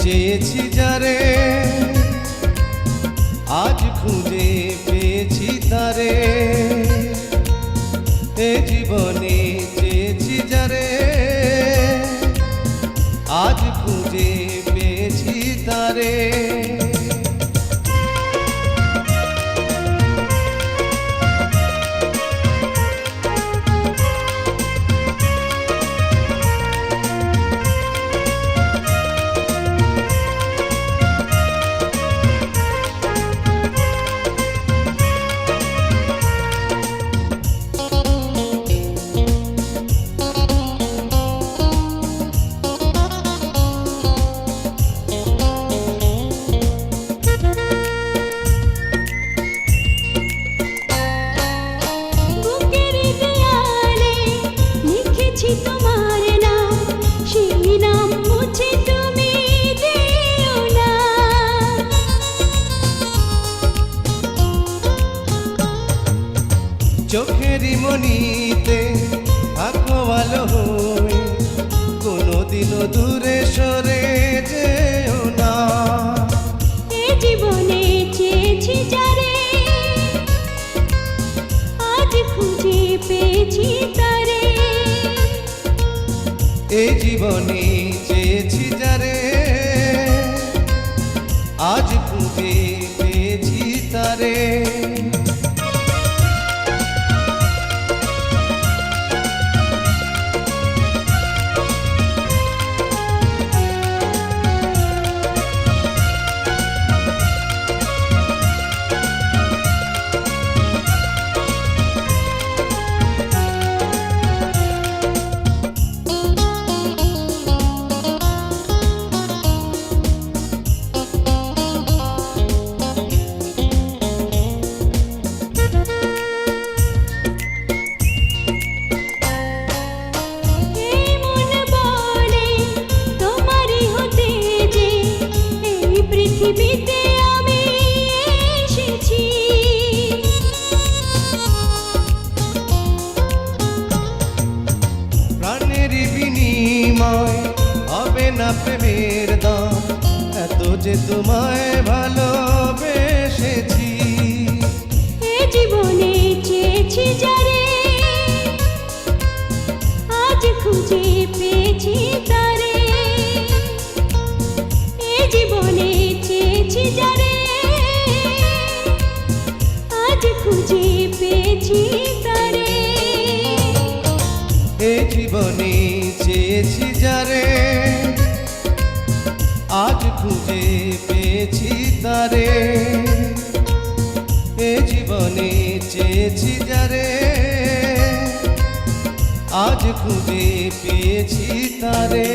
চেয়েছি যারে আজ খুঁজে পেয়েছি তারে। এ জীবনে চেয়েছি যারে আজ খুঁজে পেয়েছি তারে। চোখেরই মনিতে থাকো ভালো হয়ে কোনোদিনও দূরে সরে যেও না। এ জীবনে চেয়েছি যারে আজ খুঁজে পেয়েছি তারে। জীবনে চেয়েছি যারে আজ খুঁজে বিনিময় হবে না প্রেমের দাম। এত যে তোমায় ভালোবেসেছি। জীবনে চেয়েছি যারে আজ খুঁজে পেয়েছি তারে। এ জীবনে চেয়েছি যারে। আজ খুঁজে পেয়েছি তারে।